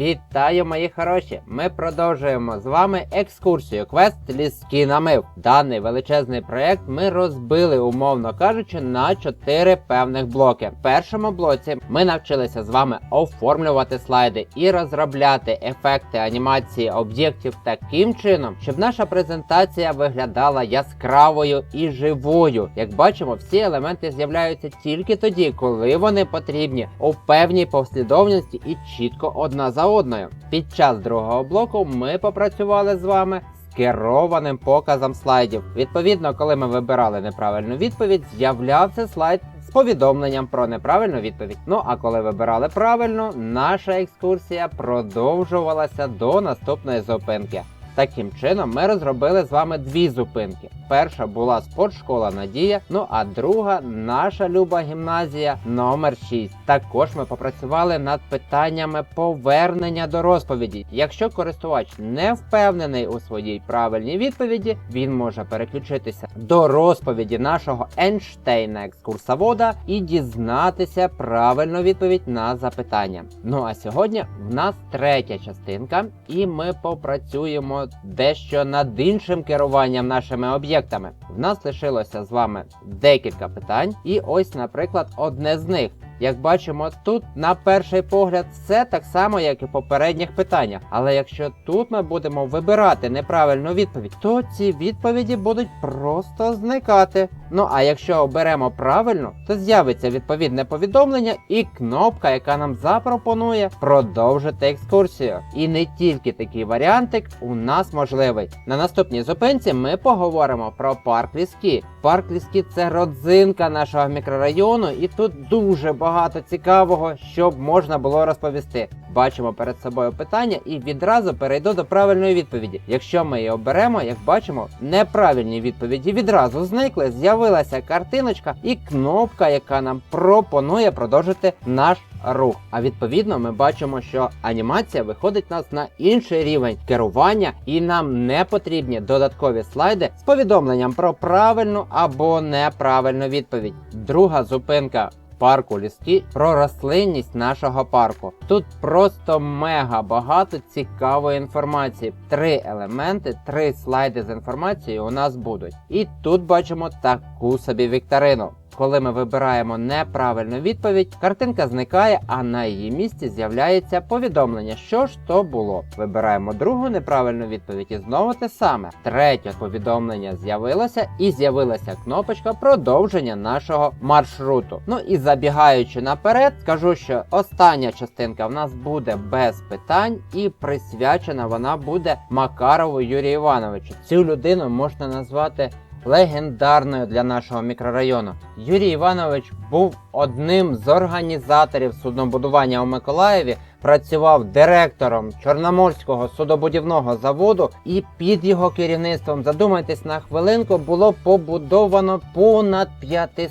Вітаю, мої хороші! Ми продовжуємо з вами екскурсію квест Ліски намив. Даний величезний проект ми розбили, умовно кажучи, на чотири певних блоки. В першому блоці ми навчилися з вами оформлювати слайди і розробляти ефекти анімації об'єктів таким чином, щоб наша презентація виглядала яскравою і живою. Як бачимо, всі елементи з'являються тільки тоді, коли вони потрібні у певній послідовності і чітко одна за одною. Під час другого блоку ми попрацювали з вами з керованим показом слайдів. Відповідно, коли ми вибирали неправильну відповідь, з'являвся слайд з повідомленням про неправильну відповідь. Ну а коли вибирали правильно, наша екскурсія продовжувалася до наступної зупинки. Таким чином, ми розробили з вами дві зупинки. Перша була спортшкола Надія, ну а друга наша люба гімназія номер 6. Також ми попрацювали над питаннями повернення до розповіді. Якщо користувач не впевнений у своїй правильній відповіді, він може переключитися до розповіді нашого Ейнштейна екскурсовода і дізнатися правильну відповідь на запитання. Ну а сьогодні в нас третя частинка, і ми попрацюємо дещо над іншим керуванням нашими об'єктами. В нас лишилося з вами декілька питань, і ось, наприклад, одне з них. Як бачимо, тут на перший погляд все так само, як і в попередніх питаннях. Але якщо тут ми будемо вибирати неправильну відповідь, то ці відповіді будуть просто зникати. Ну а якщо оберемо правильно, то з'явиться відповідне повідомлення і кнопка, яка нам запропонує продовжити екскурсію. І не тільки такий варіантик у нас можливий. На наступній зупинці ми поговоримо про парк Ліски. Парк Ліски це родзинка нашого мікрорайону, і тут дуже багато цікавого, щоб можна було розповісти. Бачимо перед собою питання і відразу перейду до правильної відповіді. Якщо ми її оберемо, як бачимо, неправильні відповіді відразу зникли. З'явилася картиночка і кнопка, яка нам пропонує продовжити наш рух. А відповідно, ми бачимо, що анімація виходить нас на інший рівень керування, і нам не потрібні додаткові слайди з повідомленням про правильну або неправильну відповідь. Друга зупинка. Парку ліски про рослинність нашого парку. Тут просто мега багато цікавої інформації. Три елементи, три слайди з інформацією у нас будуть. І тут бачимо таку собі вікторину. Коли ми вибираємо неправильну відповідь, картинка зникає, а на її місці з'являється повідомлення, що ж то було. Вибираємо другу неправильну відповідь і знову те саме. Третє повідомлення з'явилося і з'явилася кнопочка продовження нашого маршруту. Ну і забігаючи наперед, скажу, що остання частинка в нас буде без питань і присвячена вона буде Макарову Юрію Івановичу. Цю людину можна назвати легендарною для нашого мікрорайону. Юрій Іванович був одним з організаторів суднобудування у Миколаєві, працював директором Чорноморського судобудівного заводу, і під його керівництвом, задумайтесь на хвилинку, було побудовано понад 500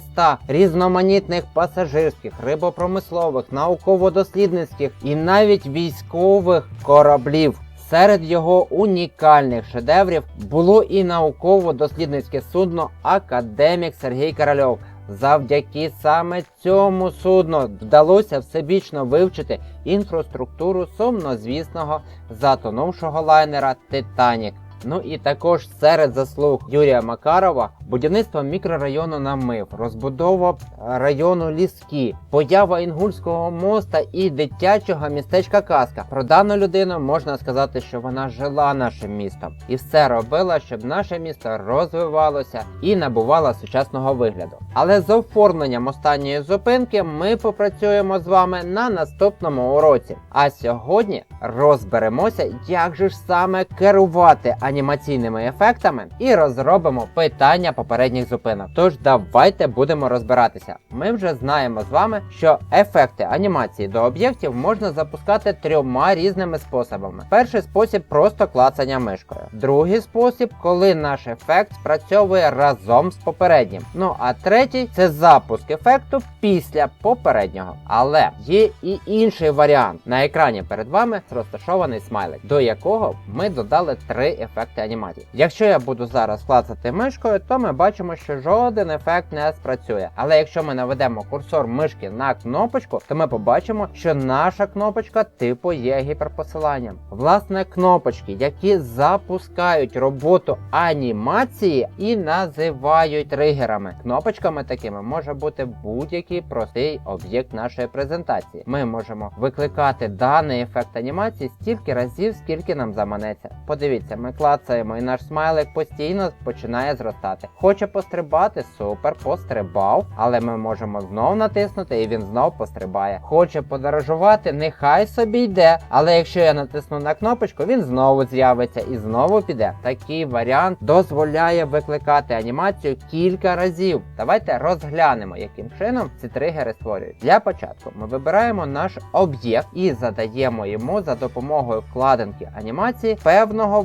різноманітних пасажирських, рибопромислових, науково-дослідницьких і навіть військових кораблів. Серед його унікальних шедеврів було і науково-дослідницьке судно Академік Сергій Корольов. Завдяки саме цьому судну вдалося всебічно вивчити інфраструктуру сумнозвісного затонувшого лайнера Титанік. Ну і також серед заслуг Юрія Макарова будівництво мікрорайону Намив, розбудова району Ліски, поява Інгульського моста і дитячого містечка Казка. Про дану людину можна сказати, що вона жила нашим містом і все робила, щоб наше місто розвивалося і набувало сучасного вигляду. Але з оформленням останньої зупинки ми попрацюємо з вами на наступному уроці. А сьогодні розберемося, як же ж саме керувати анімаційними ефектами і розробимо питання попередніх зупинок. Тож давайте будемо розбиратися. Ми вже знаємо з вами, що ефекти анімації до об'єктів можна запускати трьома різними способами. Перший спосіб просто клацання мишкою. Другий спосіб, коли наш ефект спрацьовує разом з попереднім. Ну а третій це запуск ефекту після попереднього. Але є і інший варіант. На екрані перед вами розташований смайлик, до якого ми додали три ефекти анімації. Якщо я буду зараз клацати мишкою, то ми бачимо, що жоден ефект не спрацює. Але якщо ми наведемо курсор мишки на кнопочку, то ми побачимо, що наша кнопочка типу є гіперпосиланням. Власне, кнопочки, які запускають роботу анімації і називають тригерами. Кнопочками такими може бути будь-який простий об'єкт нашої презентації. Ми можемо викликати даний ефект анімації стільки разів, скільки нам заманеться. Подивіться, ми клацаємо і наш смайлик постійно починає зростати. Хоче пострибати, супер, пострибав, але ми можемо знов натиснути і він знов пострибає. Хоче подорожувати, нехай собі йде. Але якщо я натисну на кнопочку, він знову з'явиться і знову піде. Такий варіант дозволяє викликати анімацію кілька разів. Давайте розглянемо, яким чином ці тригери створюють. Для початку ми вибираємо наш об'єкт і задаємо йому за допомогою вкладинки анімації певного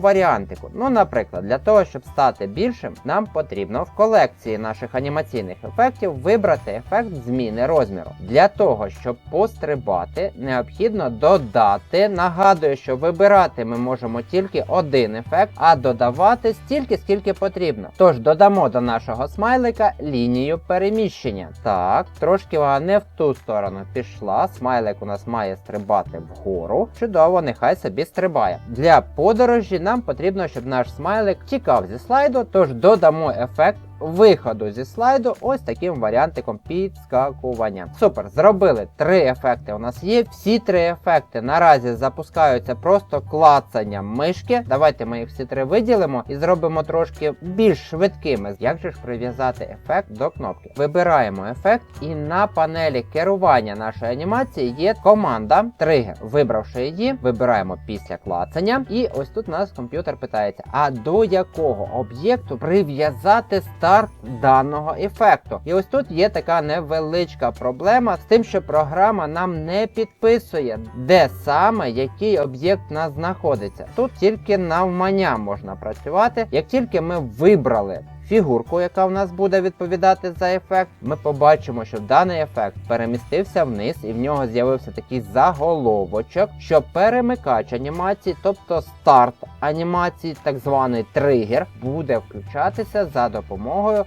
варіантику. Ну, наприклад, для того, щоб стати більшим, нам потрібно в колекції наших анімаційних ефектів вибрати ефект зміни розміру. Для того, щоб пострибати, необхідно додати. Нагадую, що вибирати ми можемо тільки один ефект, а додавати стільки, скільки потрібно. Тож додамо до нашого смайлика лінію переміщення. Так, трошки вона не в ту сторону пішла. Смайлик у нас має стрибати вгору. Чудово, нехай собі стрибає. Для подорожі нам потрібно, щоб наш смайлик тікав зі слайду, тож додамо ефект виходу зі слайду ось таким варіантиком підскакування. Супер, зробили три ефекти. У нас є. Всі три ефекти наразі запускаються просто клацанням мишки. Давайте ми їх всі три виділимо і зробимо трошки більш швидкими. Як же ж прив'язати ефект до кнопки? Вибираємо ефект, і на панелі керування нашої анімації є команда тригер. Вибравши її, вибираємо після клацання. І ось тут нас комп'ютер питається: а до якого об'єкту прив'язати старт даного ефекту? І ось тут є така невеличка проблема з тим, що програма нам не підписує, де саме який об'єкт у нас знаходиться. Тут тільки навмання можна працювати. Як тільки ми вибрали фігурку, яка в нас буде відповідати за ефект, ми побачимо, що даний ефект перемістився вниз, і в нього з'явився такий заголовочок, що перемикач анімації, тобто старт анімації, так званий тригер, буде включатися за допомогою.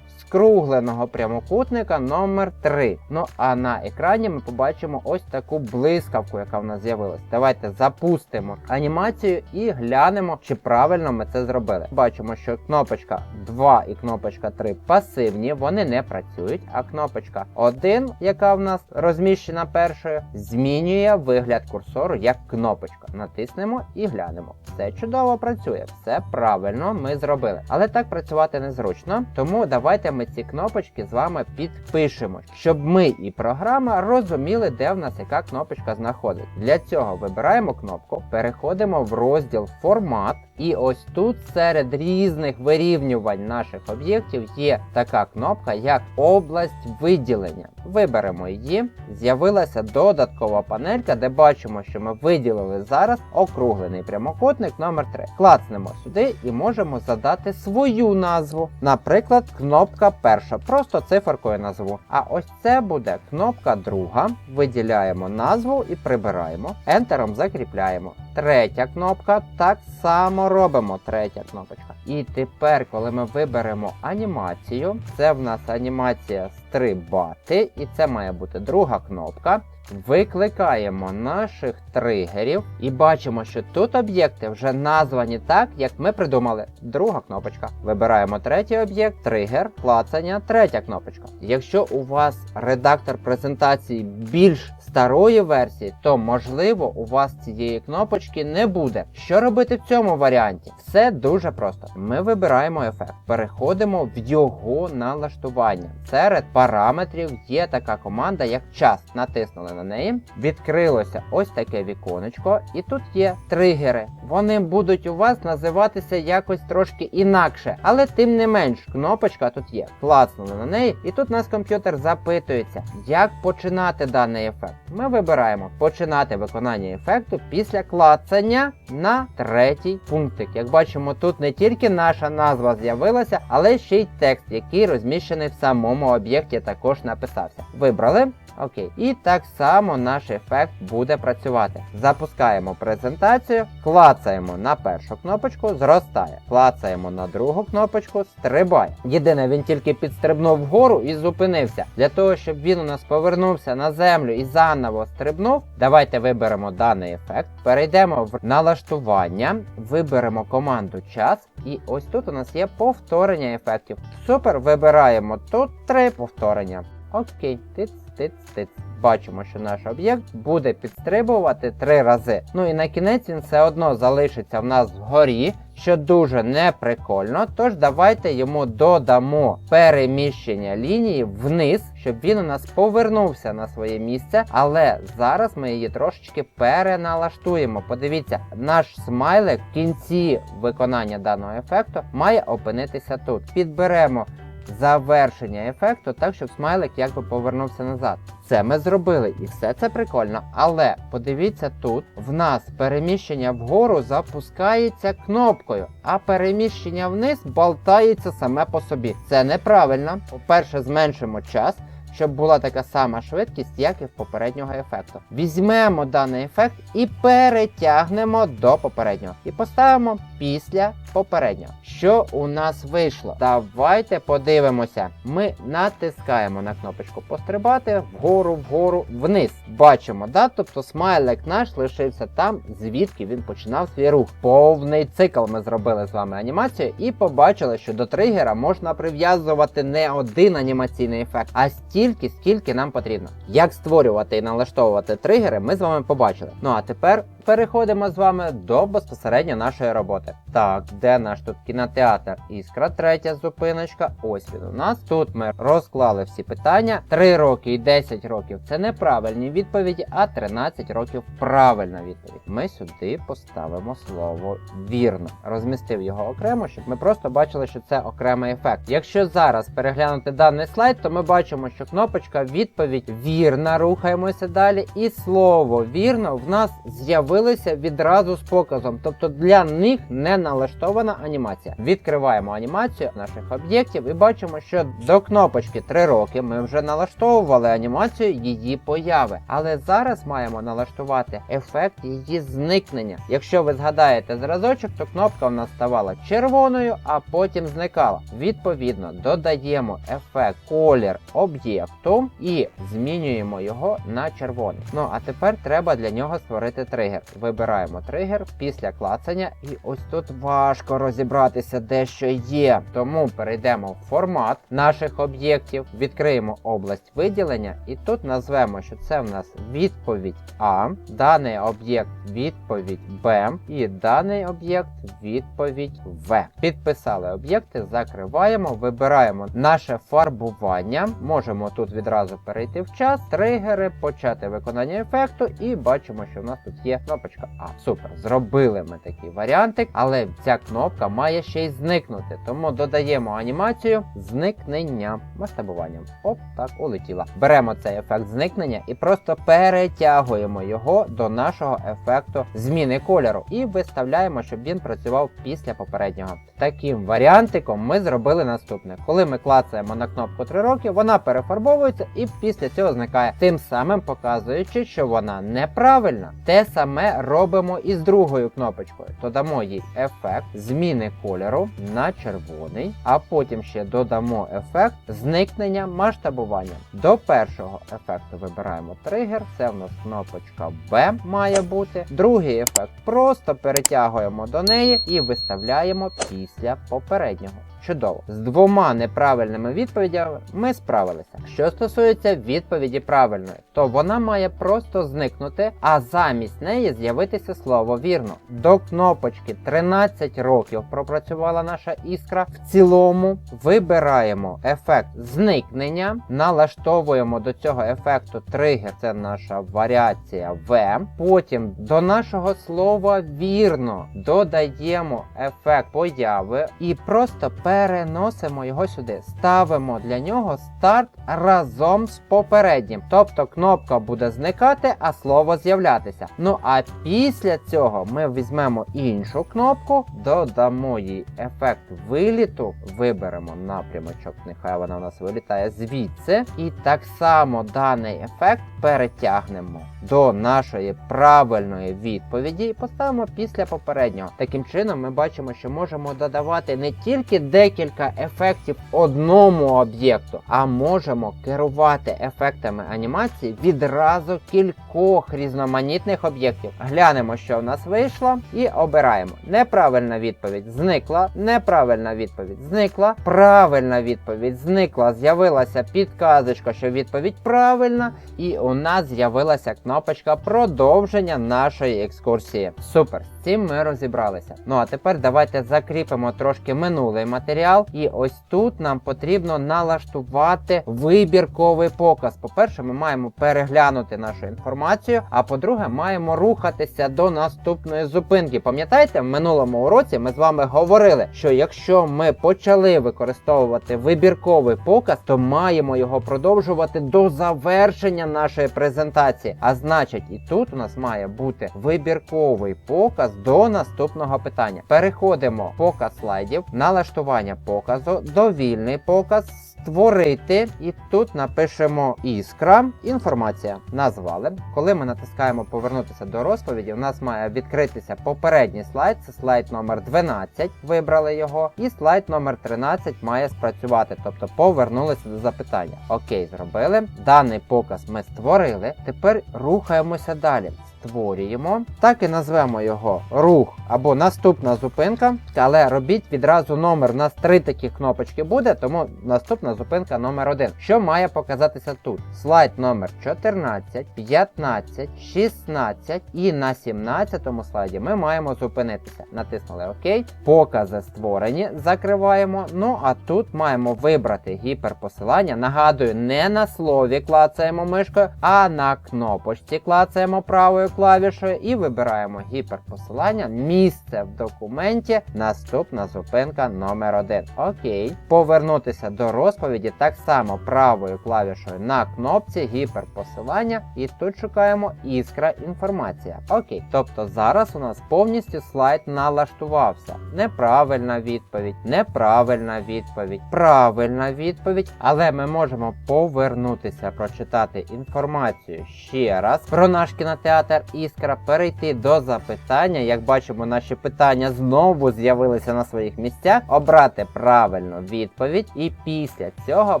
Скругленого прямокутника номер 3 Ну а на екрані ми побачимо ось таку блискавку, яка в нас з'явилась. Давайте запустимо анімацію і глянемо, чи правильно ми це зробили. Бачимо, що кнопочка 2 і кнопочка 3 пасивні, вони не працюють. А кнопочка 1, яка в нас розміщена першою, змінює вигляд курсору як кнопочка. Натиснемо і глянемо. Все чудово працює, все правильно ми зробили. Але так працювати незручно, тому давайте ми ці кнопочки з вами підпишемо, щоб ми і програма розуміли, де в нас яка кнопочка знаходиться. Для цього вибираємо кнопку, переходимо в розділ Формат. І ось тут серед різних вирівнювань наших об'єктів є така кнопка, як область виділення. Виберемо її. З'явилася додаткова панелька, де бачимо, що ми виділили зараз округлений прямокутник номер 3 Клацнемо сюди і можемо задати свою назву. Наприклад, кнопка перша. Просто циферкою назву. А ось це буде кнопка друга. Виділяємо назву і прибираємо. Ентером закріпляємо. Третя кнопка так само робимо. Третя кнопочка. І тепер, коли ми виберемо анімацію, це в нас анімація стрибати, і це має бути друга кнопка. Викликаємо наших тригерів і бачимо, що тут об'єкти вже названі так, як ми придумали. Друга кнопочка. Вибираємо третій об'єкт, тригер, клацання, третя кнопочка. Якщо у вас редактор презентації більш старої версії, то можливо у вас цієї кнопочки не буде. Що робити в цьому варіанті? Все дуже просто. Ми вибираємо ефект, переходимо в його налаштування. Серед параметрів є така команда, як час. Натиснули на неї, відкрилося ось таке віконечко, і тут є тригери. Вони будуть у вас називатися якось трошки інакше, але тим не менш, кнопочка тут є. Клацнули на неї, і тут нас комп'ютер запитується, як починати даний ефект. Ми вибираємо починати виконання ефекту після клацання на третій пунктик. Як бачимо, тут не тільки наша назва з'явилася, але ще й текст, який розміщений в самому об'єкті, також написався. Вибрали. Окей. І так само наш ефект буде працювати. Запускаємо презентацію, клацаємо на першу кнопочку, зростає. Клацаємо на другу кнопочку, стрибає. Єдине, він тільки підстрибнув вгору і зупинився. Для того, щоб він у нас повернувся на землю і заново стрибнув, давайте виберемо даний ефект, перейдемо в налаштування, виберемо команду час, і ось тут у нас є повторення ефектів. Супер, вибираємо тут три повторення. Окей, тиц, тиц, тиц. Бачимо, що наш об'єкт буде підстрибувати три рази. Ну і на кінець він все одно залишиться в нас вгорі, що дуже неприкольно. Тож давайте йому додамо переміщення лінії вниз, щоб він у нас повернувся на своє місце. Але зараз ми її трошечки переналаштуємо. Подивіться, наш смайлик в кінці виконання даного ефекту має опинитися тут. Підберемо завершення ефекту, так щоб смайлик якби повернувся назад. Це ми зробили, і все це прикольно. Але подивіться тут, в нас переміщення вгору запускається кнопкою, а переміщення вниз болтається саме по собі. Це неправильно. По-перше, зменшимо час. Щоб була така сама швидкість, як і в попереднього ефекту. Візьмемо даний ефект і перетягнемо до попереднього. І поставимо після попереднього. Що у нас вийшло? Давайте подивимося. Ми натискаємо на кнопочку пострибати вгору, вгору, вниз. Бачимо, да? Тобто смайлик наш лишився там, звідки він починав свій рух. Повний цикл ми зробили з вами анімацію і побачили, що до тригера можна прив'язувати не один анімаційний ефект, а стільки, скільки нам потрібно. Як створювати і налаштовувати тригери, ми з вами побачили. Ну а тепер переходимо з вами до безпосередньо нашої роботи. Так, де наш тут кінотеатр? Іскра, третя зупиночка. Ось він у нас. Тут ми розклали всі питання. 3 роки і 10 років це неправильні відповіді, а 13 років правильна відповідь. Ми сюди поставимо слово вірно. Розмістив його окремо, щоб ми просто бачили, що це окремий ефект. Якщо зараз переглянути даний слайд, то ми бачимо, що кнопочка відповідь вірна. Рухаємося далі. І слово вірно в нас з'явилося відразу з показом. Тобто для них не налаштована анімація. Відкриваємо анімацію наших об'єктів і бачимо, що до кнопочки 3 роки ми вже налаштовували анімацію її появи. Але зараз маємо налаштувати ефект її зникнення. Якщо ви згадаєте зразочок, то кнопка у нас ставала червоною, а потім зникала. Відповідно, додаємо ефект колір об'єкту і змінюємо його на червоний. Ну а тепер треба для нього створити тригер. Вибираємо тригер після клацання, і ось тут важко розібратися, де що є. Тому перейдемо в формат наших об'єктів, відкриємо область виділення, і тут назвемо, що це в нас відповідь А, даний об'єкт відповідь Б і даний об'єкт відповідь В. Підписали об'єкти, закриваємо, вибираємо наше фарбування. Можемо тут відразу перейти в час, тригери, почати виконання ефекту, і бачимо, що в нас тут є кнопочка А. Супер, зробили ми такий варіантик, але ця кнопка має ще й зникнути. Тому додаємо анімацію зникнення масштабуванням. Оп, так, улетіла. Беремо цей ефект зникнення і просто перетягуємо його до нашого ефекту зміни кольору і виставляємо, щоб він працював після попереднього. Таким варіантиком ми зробили наступне. Коли ми клацаємо на кнопку 3 роки, вона перефарбовується і після цього зникає, тим самим показуючи, що вона неправильна. Те саме робимо і з другою кнопочкою. Додамо їй ефект зміни кольору на червоний, а потім ще додамо ефект зникнення масштабування. До першого ефекту вибираємо тригер, це в нас кнопочка B має бути. Другий ефект просто перетягуємо до неї і виставляємо після попереднього. Чудово. З двома неправильними відповідями ми справилися. Що стосується відповіді правильної, то вона має просто зникнути, а замість неї з'явитися слово вірно. До кнопочки 13 років пропрацювала наша іскра. В цілому вибираємо ефект зникнення, налаштовуємо до цього ефекту тригер, це наша варіація В. Потім до нашого слова вірно додаємо ефект появи і просто пере переносимо його сюди. Ставимо для нього старт разом з попереднім. Тобто кнопка буде зникати, а слово з'являтися. Ну а після цього ми візьмемо іншу кнопку, додамо їй ефект виліту, виберемо напрямочок, нехай вона у нас вилітає звідси. І так само даний ефект перетягнемо до нашої правильної відповіді і поставимо після попереднього. Таким чином, ми бачимо, що можемо додавати не тільки декілька ефектів одному об'єкту, а можемо керувати ефектами анімації відразу кількох різноманітних об'єктів. Глянемо, що в нас вийшло, і обираємо. Неправильна відповідь зникла, неправильна відповідь зникла, правильна відповідь зникла. З'явилася підказочка, що відповідь правильна, і у нас з'явилася кнопочка продовження нашої екскурсії. Супер! З цим ми розібралися. Ну а тепер давайте закріпимо трошки минулий матеріал. І ось тут нам потрібно налаштувати вибірковий показ. По-перше, ми маємо переглянути нашу інформацію. А по-друге, маємо рухатися до наступної зупинки. Пам'ятаєте, в минулому уроці ми з вами говорили, що якщо ми почали використовувати вибірковий показ, то маємо його продовжувати до завершення нашої презентації. А значить, і тут у нас має бути вибірковий показ до наступного питання. Переходимо в показ слайдів, налаштування показу, довільний показ. Створити, і тут напишемо іскра. Інформація назвали. Коли ми натискаємо повернутися до розповіді, у нас має відкритися попередній слайд. Це слайд номер 12. Вибрали його. І слайд номер 13 має спрацювати, тобто повернулися до запитання. Окей, зробили. Даний показ ми створили. Тепер рухаємося далі. Створюємо, так і назвемо його рух або наступна зупинка. Але робіть відразу номер. У нас три такі кнопочки буде, тому наступна зупинка номер 1. Що має показатися тут? Слайд номер 14, 15, 16 і на 17 слайді ми маємо зупинитися. Натиснули ОК. Покази створені, закриваємо. Ну а тут маємо вибрати гіперпосилання. Нагадую, не на слові клацаємо мишкою, а на кнопочці клацаємо правою клавішою і вибираємо гіперпосилання. Місце в документі. Наступна зупинка номер 1. Окей. Повернутися до розповіді так само правою клавішою на кнопці гіперпосилання. І тут шукаємо іскра інформація. Окей. Тобто зараз у нас повністю слайд налаштувався. Неправильна відповідь, неправильна відповідь, правильна відповідь. Але ми можемо повернутися, прочитати інформацію ще раз про наш кінотеатр Іскра, перейти до запитання. Як бачимо, наші питання знову з'явилися на своїх місцях. Обрати правильну відповідь, і після цього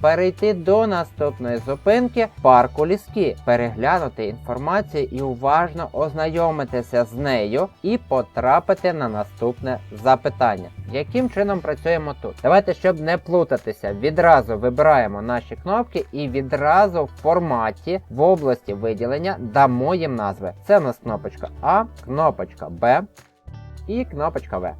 перейти до наступної зупинки парку ліски, переглянути інформацію і уважно ознайомитися з нею і потрапити на наступне запитання. Яким чином працюємо тут? Давайте, щоб не плутатися, відразу вибираємо наші кнопки і відразу в форматі в області виділення дамо їм назви. Це у нас кнопочка А, кнопочка Б і кнопочка В.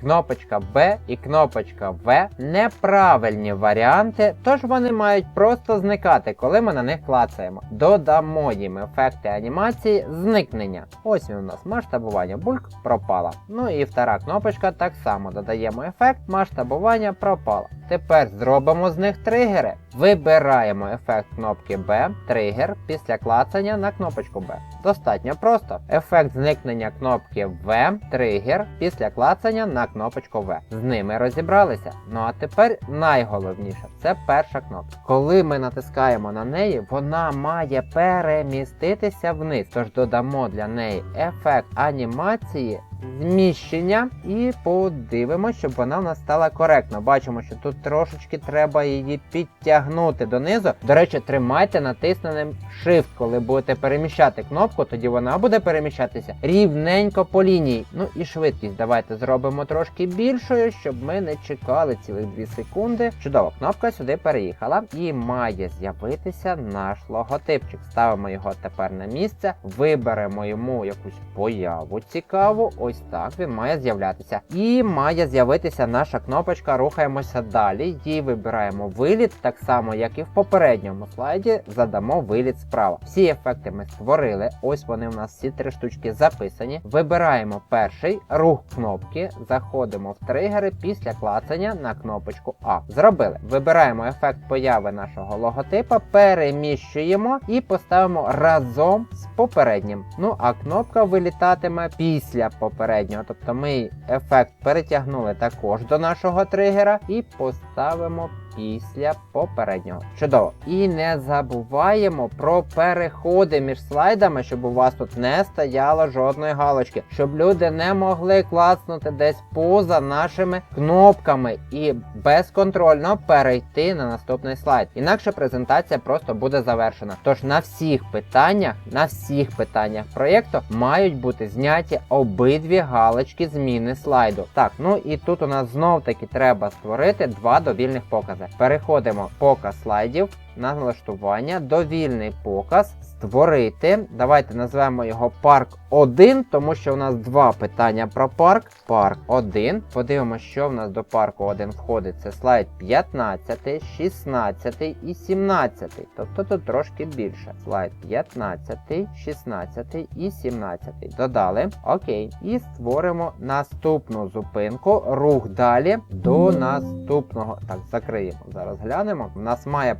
Кнопочка Б і кнопочка В неправильні варіанти, тож вони мають просто зникати, коли ми на них клацаємо. Додамо їм ефекти анімації зникнення. Ось він у нас масштабування бульк пропала. Ну і втора кнопочка так само додаємо ефект масштабування пропала. Тепер зробимо з них тригери. Вибираємо ефект кнопки B, тригер після клацання на кнопочку B. Достатньо просто. Ефект зникнення кнопки V, тригер після клацання на кнопочку V. З ними розібралися. Ну а тепер найголовніше це перша кнопка. Коли ми натискаємо на неї, вона має переміститися вниз. Тож додамо для неї ефект анімації. Зміщення і подивимося, щоб вона в нас стала коректно. Бачимо, що тут трошечки треба її підтягнути донизу. До речі, тримайте натисненим Shift, коли будете переміщати кнопку, тоді вона буде переміщатися рівненько по лінії. Ну і швидкість давайте зробимо трошки більшою, щоб ми не чекали цілих 2 секунди. Чудово, кнопка сюди переїхала і має з'явитися наш логотипчик. Ставимо його тепер на місце, виберемо йому якусь появу цікаву. Ось так він має з'являтися. І має з'явитися наша кнопочка. Рухаємося далі. Її вибираємо виліт, так само, як і в попередньому слайді, задамо виліт справа. Всі ефекти ми створили. Ось вони у нас всі три штучки записані. Вибираємо перший рух кнопки, заходимо в тригери після клацання на кнопочку А. Зробили. Вибираємо ефект появи нашого логотипа, переміщуємо і поставимо разом з попереднім. Ну а кнопка вилітатиме після попереднього. Тобто ми ефект перетягнули також до нашого тригера і поставимо після попереднього. Чудово. І не забуваємо про переходи між слайдами, щоб у вас тут не стояло жодної галочки, щоб люди не могли клацнути десь поза нашими кнопками і безконтрольно перейти на наступний слайд. Інакше презентація просто буде завершена. Тож на всіх питаннях, на всіх питаннях проєкту мають бути зняті обидві галочки зміни слайду. Так, ну і тут у нас знов таки треба створити два довільних покази. Переходимо в показ слайдів на налаштування, довільний показ, створити. Давайте назвемо його парк 1, тому що у нас два питання про парк. Парк 1. Подивимося, що в нас до парку 1 входить. Це слайд 15, 16 і 17. Тобто тут трошки більше. Слайд 15, 16 і 17. Додали. Окей. І створимо наступну зупинку. Рух далі до наступного. Так, закриємо. Зараз глянемо. У нас має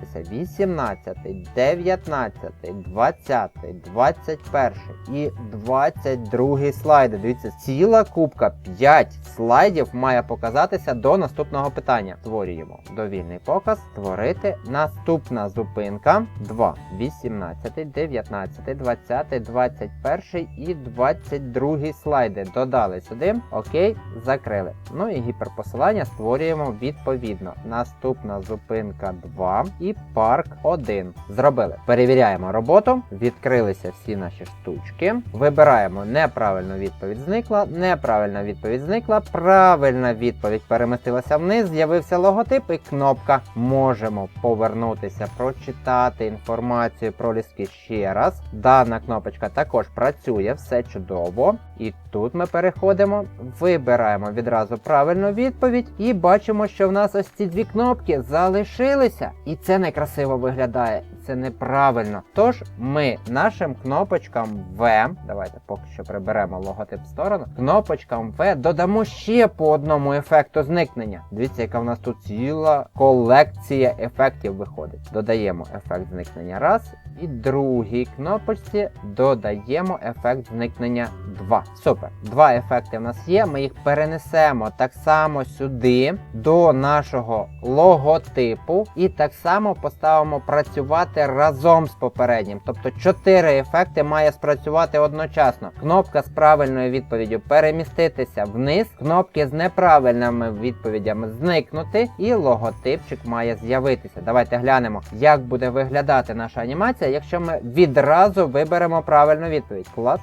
показатися 18, 19, 20, 21 і 22 слайди. Дивіться, ціла кубка 5 слайдів має показатися до наступного питання. Створюємо довільний показ. Створити наступна зупинка 2, 18, 19, 20, 21 і 22 слайди. Додали сюди. Окей, закрили. Ну і гіперпосилання створюємо відповідно. Наступна зупинка 2 і парк 1. Зробили. Перевіряємо роботу. Відкрилися всі наші штучки. Вибираємо неправильну відповідь зникла, неправильна відповідь зникла, правильна відповідь перемістилася вниз, з'явився логотип і кнопка. Можемо повернутися, прочитати інформацію про ліски ще раз. Дана кнопочка також працює, все чудово. І тут ми переходимо, вибираємо відразу правильну відповідь і бачимо, що в нас ось ці дві кнопки залишилися. І це некрасиво виглядає. Це неправильно. Тож ми нашим кнопочкам В, давайте поки що приберемо логотип в сторону. Кнопочкам В додамо ще по одному ефекту зникнення. Дивіться, яка в нас тут ціла колекція ефектів виходить. Додаємо ефект зникнення раз. І другій кнопочці додаємо ефект зникнення 2. Супер. Два ефекти в нас є. Ми їх перенесемо так само сюди до нашого логотипу, і так само поставимо працювати разом з попереднім. Тобто 4 ефекти має спрацювати одночасно. Кнопка з правильною відповіддю переміститися вниз, кнопки з неправильними відповідями зникнути, і логотипчик має з'явитися. Давайте глянемо, як буде виглядати наша анімація, якщо ми відразу виберемо правильну відповідь. Клас.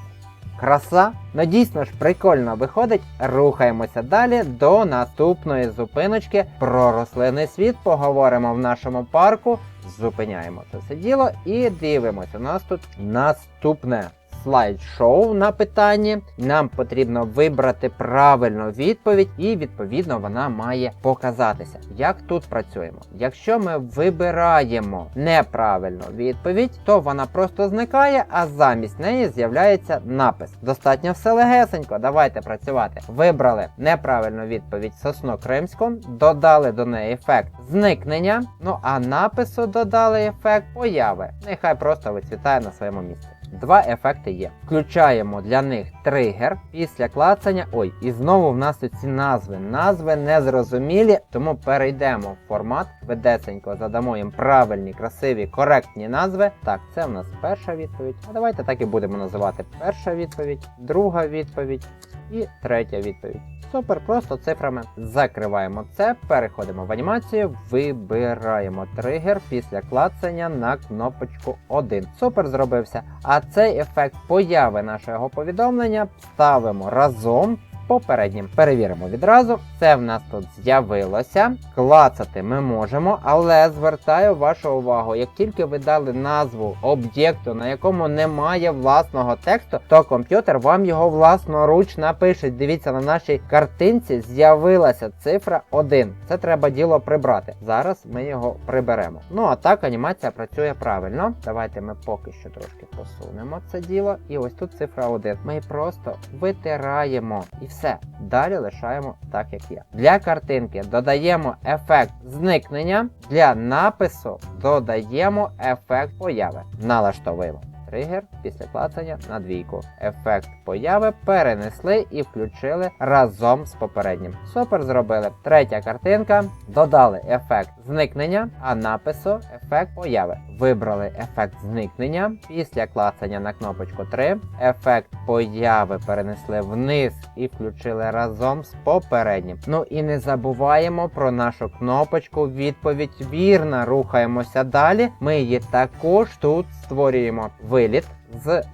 Краса, ну дійсно ж прикольно виходить. Рухаємося далі до наступної зупиночки. Про рослинний світ поговоримо в нашому парку. Зупиняємо це все діло і дивимося. У нас тут наступне слайд-шоу на питанні. Нам потрібно вибрати правильну відповідь, і відповідно вона має показатися. Як тут працюємо? Якщо ми вибираємо неправильну відповідь, то вона просто зникає, а замість неї з'являється напис. Достатньо все легесенько. Давайте працювати. Вибрали неправильну відповідь сосно кримську, додали до неї ефект зникнення. Ну а напису додали ефект появи. Нехай просто вицвітає на своєму місці. Два ефекти є. Включаємо для них тригер після клацання. Ой, і знову в нас ці назви. Назви незрозумілі, тому перейдемо в формат, ведесенько задамо їм правильні, красиві, коректні назви. Так, це в нас перша відповідь. А давайте так і будемо називати перша відповідь, друга відповідь і третя відповідь. Супер, просто цифрами закриваємо це, переходимо в анімацію, вибираємо тригер після клацання на кнопочку 1. Супер зробився. А цей ефект появи нашого повідомлення ставимо разом попереднім. Перевіримо відразу. Це в нас тут з'явилося. Клацати ми можемо, але звертаю вашу увагу, як тільки ви дали назву об'єкту, на якому немає власного тексту, то комп'ютер вам його власноруч напише. Дивіться, на нашій картинці з'явилася цифра 1. Це треба діло прибрати. Зараз ми його приберемо. Ну а так анімація працює правильно. Давайте ми поки що трошки посунемо це діло. І ось тут цифра 1. Ми просто витираємо і все. Далі лишаємо так, як є. Для картинки додаємо ефект зникнення. Для напису додаємо ефект появи. Налаштовуємо. Тригер після клацання на двійку. Ефект появи перенесли і включили разом з попереднім. Супер зробили. Третя картинка. Додали ефект зникнення, а напису ефект появи. Вибрали ефект зникнення. Після клацання на кнопочку 3. Ефект появи перенесли вниз і включили разом з попереднім. Ну і не забуваємо про нашу кнопочку відповідь вірна. Рухаємося далі. Ми її також тут створюємо виліт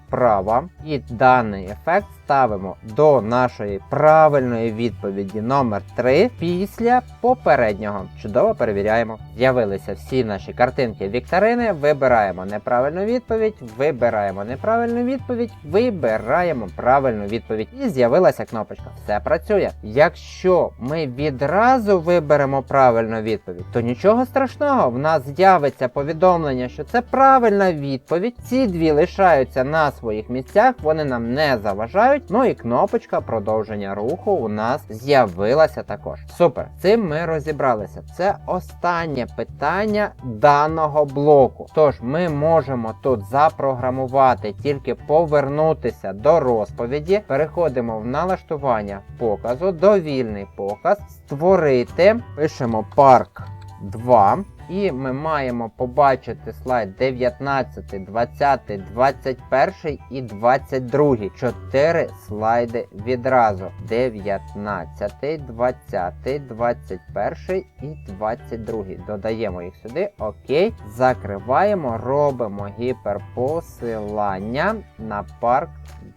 зправа. І даний ефект ставимо до нашої правильної відповіді номер 3 після попереднього. Чудово перевіряємо. З'явилися всі наші картинки вікторини. Вибираємо неправильну відповідь, вибираємо неправильну відповідь, вибираємо правильну відповідь. І з'явилася кнопочка. Все працює. Якщо ми відразу виберемо правильну відповідь, то нічого страшного. В нас з'явиться повідомлення, що це правильна відповідь. Ці дві лишаються на своїх місцях, вони нам не заважають. Ну і кнопочка продовження руху у нас з'явилася також. Супер, цим ми розібралися. Це останнє питання даного блоку. Тож ми можемо тут запрограмувати, тільки повернутися до розповіді. Переходимо в налаштування показу, довільний показ, створити, пишемо парк 2. І ми маємо побачити слайд 19, 20, 21 і 22. Чотири слайди відразу. 19, 20, 21 і 22. Додаємо їх сюди. Окей. Закриваємо, робимо гіперпосилання на парк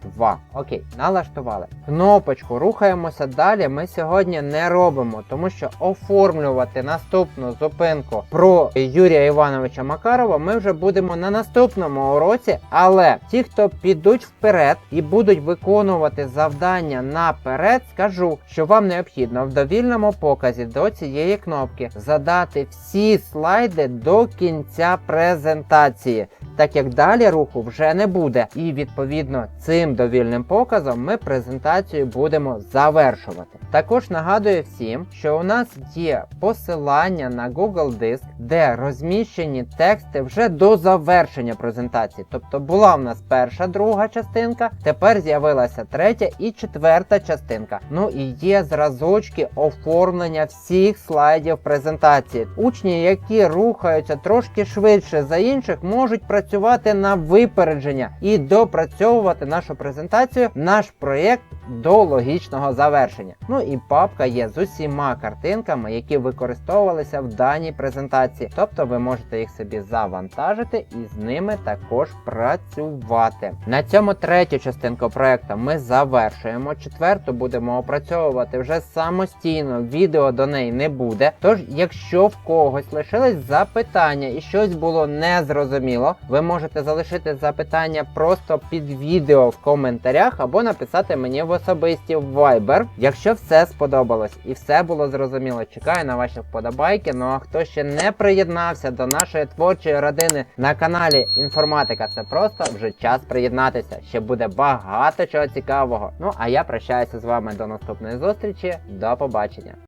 2. Окей, налаштували. Кнопочку рухаємося далі. Ми сьогодні не робимо, тому що оформлювати наступну зупинку про Юрія Івановича Макарова ми вже будемо на наступному уроці. Але ті, хто підуть вперед і будуть виконувати завдання наперед, скажу, що вам необхідно в довільному показі до цієї кнопки задати всі слайди до кінця презентації, так як далі руху вже не буде. І відповідно цим довільним показом ми презентацію будемо завершувати. Також нагадую всім, що у нас є посилання на Google Диск, де розміщені тексти вже до завершення презентації. Тобто була в нас перша, друга частинка, тепер з'явилася третя і четверта частинка. Ну і є зразочки оформлення всіх слайдів презентації. Учні, які рухаються трошки швидше за інших, можуть працювати на випередження і допрацьовувати нашу презентацію, наш проєкт до логічного завершення. Ну і папка є з усіма картинками, які використовувалися в даній презентації. Тобто ви можете їх собі завантажити і з ними також працювати. На цьому третю частинку проекту ми завершуємо. Четверту будемо опрацьовувати вже самостійно. Відео до неї не буде. Тож, якщо в когось лишились запитання і щось було незрозуміло, ви можете залишити запитання просто під відео в коментарях або написати мені в особисті в Viber. Якщо все сподобалось і все було зрозуміло, чекаю на ваші вподобайки. Ну а хто ще не приєднався до нашої творчої родини на каналі Інформатика, це просто вже час приєднатися. Ще буде багато чого цікавого. Ну а я прощаюся з вами до наступної зустрічі. До побачення.